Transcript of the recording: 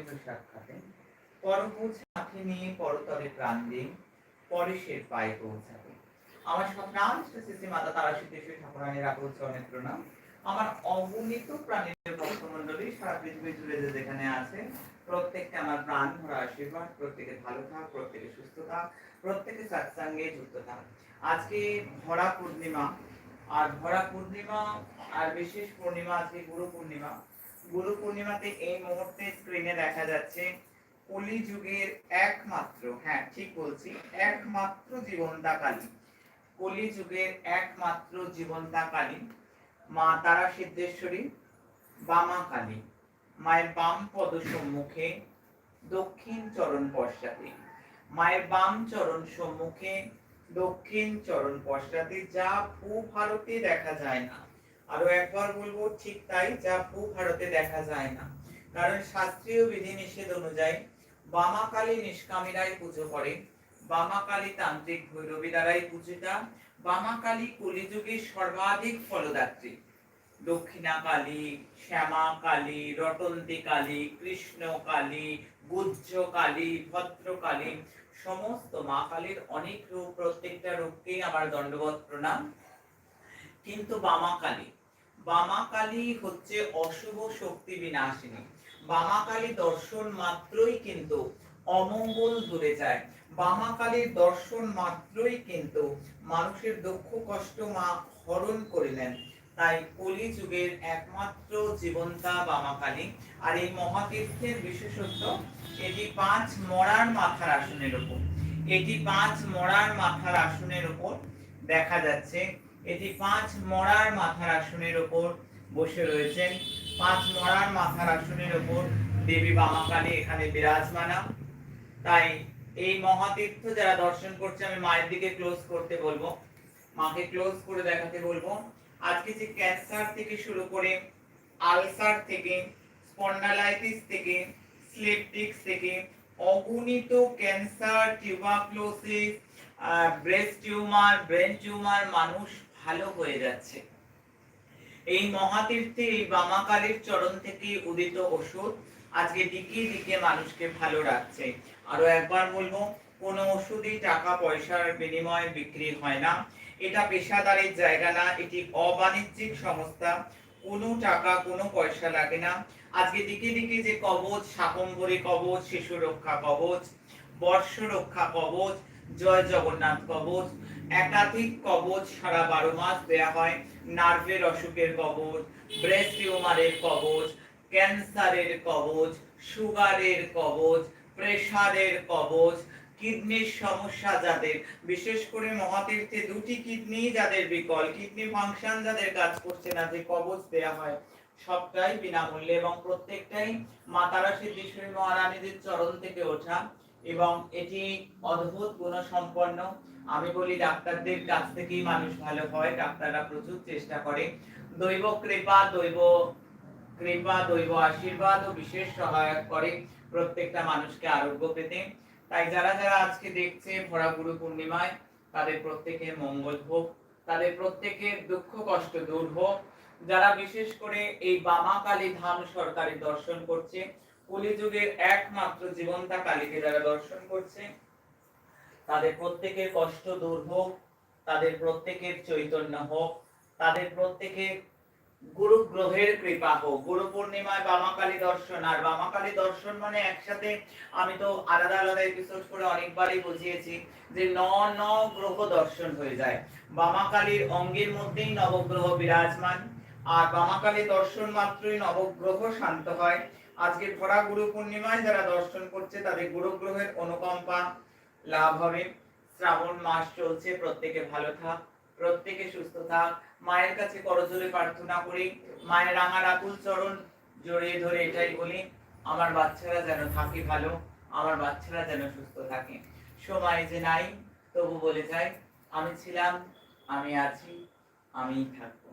পবিত্র সাক্ষাতে পরভোজ আঁখি নিয়ে পরতরে প্রাণ পরে সে পায়ে পৌঁছাবে। আমার স্বপ্নান শ্রী মাতা তারা সিদ্ধেশ্বরী ঠাকুরানীর রাখুল চরণের প্রণাম। আমার অগণিত প্রাণীর ভক্তমন্ডলী সারা পৃথিবী জুড়ে যে যেখানে আছে, প্রত্যেককে আমার প্রাণ ভরা আশীর্বাদ, প্রত্যেকে ভালো থাক, প্রত্যেকে সুস্থ থাক, প্রত্যেকে সৎসঙ্গে যুক্ত থাক। আজকে ভরা পূর্ণিমা, আর ভরা পূর্ণিমা, আর বিশেষ পূর্ণিমা আজকে গুরু পূর্ণিমা। গুরু পূর্ণিমাতে এই মুহূর্তে স্ক্রিনে দেখা যাচ্ছে কলি যুগের একমাত্র হ্যাঁ ঠিক বলছি, একমাত্র জীবন্তা কালী কলি যুগের একমাত্র জীবন্তা কালী মা তারা সিদ্ধেশ্বরী বামা কালী মায়ের বাম পদ সম্মুখে দক্ষিণ চরণ পশ্চাতে। মায়ের বাম চরণ সম্মুখে দক্ষিণ চরণ পশ্চাতে যা ভূ ভারতে দেখা যায় না। আরও একবার বলব, ঠিক তাই যা ভূ ভারতে দেখা যায় না। কারণ শাস্ত্রীয় বিধি নিষেধ অনুযায়ী বামাকালী নিষ্কামীরাই পুজো করে। বামাকালী তান্ত্রিক ভৈরবী দ্বারাই পূজিতা। বামাকালী কলিযুগের সর্বাধিক ফলদাত্রী। দক্ষিণা কালী শ্যামা কালী রটন্তী কালী কৃষ্ণ কালী গুজ্জ কালী ভদ্র কালী সমস্ত মা কালীর অনেক রূপ, প্রত্যেকটা রূপকেই আমার দণ্ডবত প্রণাম। কিন্তু বামা কালী বামা কালী হচ্ছে অশুভ শক্তি বিনাশিনী। বামা কালী দর্শন মাত্রই কিন্তু অমঙ্গল দূরে যায়। বামা কালীর দর্শন মাত্রই কিন্তু মানুষের দুঃখ কষ্ট মা হরণ করে নেন তাই কলি যুগের একমাত্র জীবন্তা বামা কালী আর এই মহাতীর্থের বিশেষত্ব, এটি পাঁচ মরার মাথার আসনের উপর। এটি পাঁচ মরার মাথার আসনের উপর দেখা যাচ্ছে এটি পাঁচ মরার মাথার আসনের উপর বসে রয়েছেন। পাঁচ মরার মাথার আসনের উপর দেবী বামাকালী এখানে বিরাজমানা। তাই এই মহাতীর্থ যারা দর্শন করছে, আমি মায়ের দিকে ক্লোজ করতে বলব। মাকে ক্লোজ করে দেখাতে বলব। আজকে যে ক্যান্সার থেকে শুরু করে আলসার থেকে স্পন্ডালাইটিস থেকে স্লিপটিক্স থেকে, অগণিত cancer tuberculosis breast tumour brain tumour মানুষ ভালো হয়ে যাচ্ছে। এই মহাতীর্থে, এই বামাকালীর চরণ থেকে উদিত ওষুধ আজকে দিকে দিকে মানুষকে ভালো রাখছে। আরও একবার বলব, কোনো ওষুধই টাকা পয়সার বিনিময়ে বিক্রি হয় না। এটা পেশাদারের জায়গা না, এটি অবাণিজ্যিক সংস্থা। কোনো টাকা, কোনো পয়সা লাগে না। আজকে দিকে দিকে যে কবচ শাকম্বরী কবচ, শিশু রক্ষা কবচ, বর্ষ রক্ষা কবচ, জয় জগন্নাথ কবচ একাধিক কবচ সারা বারো মাস দেয়া হয়। নার্ভের অসুখের কবচ ব্রেস্ট টিউমারের কবচ ক্যান্সারের কবচ সুগারের কবচ প্রেসারের কবচ কিডনির সমস্যা যাদের। বিশেষ করে মহাতীর্থে দুটি কিডনি যাদের বিকল, কিডনি ফাংশন যাদের কাজ করছে না, যে কবচ দেয়া হয়, সবটাই বিনামূল্যে এবং প্রত্যেকটাই মা তারা সিদ্ধেশ্বরী মহারানীদের চরণ থেকে ওঠা। এবং এটি অদ্ভুত গুণসম্পন্ন। আমি বলি ডাক্তারদের কাছ থেকেই মানুষ ভালো হয়, ডাক্তাররা প্রচুর চেষ্টা করে। দৈব কৃপা দৈব কৃপা, দৈব আশীর্বাদ ও বিশেষ সহায়ক করে প্রত্যেকটা মানুষকে আরোগ্য পেতে। তাই যারা যারা আজকে দেখছে ভরা গুরু পূর্ণিমায়, তাদের প্রত্যেকের মঙ্গল হোক, তাদের প্রত্যেকের দুঃখ কষ্ট দূর হোক। যারা বিশেষ করে এই বামা কালী ধাম সরকারি দর্শন করছে কলিযুগের একমাত্র জীবন্তা কালীকে যারা দর্শন করছে, তাদের প্রত্যেকের কষ্ট দূর হোক, তাদের প্রত্যেকের চৈতন্য হোক, তাদের প্রত্যেকের গুরু গ্রহের কৃপা হোক। গুরু পূর্ণিমায় বামাকালী দর্শন, আর বামাকালী দর্শন মানে একসাথে আমি তো আলাদা আলাদা এপিসোড করে অনেকবারই বুঝিয়েছি যে ন ন গ্রহ দর্শন হয়ে যায়। বামাকালীর অঙ্গের মধ্যেই নবগ্রহ বিরাজমান, আর বামাকালী দর্শন মাত্রই নবগ্রহ শান্ত হয়। আজকে ভরা গুরু পূর্ণিমায় যারা দর্শন করছে, তাদের গুরু গ্রহের অনুকম্পা লাভ হবে। শ্রাবণ মাস চলছে, প্রত্যেকে ভালো থাক, প্রত্যেকে সুস্থ থাক। মায়ের কাছে করজোরে প্রার্থনা করি, মায়ের রাঙা রাকুল চরণ জড়িয়ে ধরে এটাই বলি, আমার বাচ্চারা যেন থাকে ভালো, আমার বাচ্চারা যেন সুস্থ থাকে। সময় যে নাই, তবু বলে যাই, আমি ছিলাম, আমি আছি, আমিই থাকব।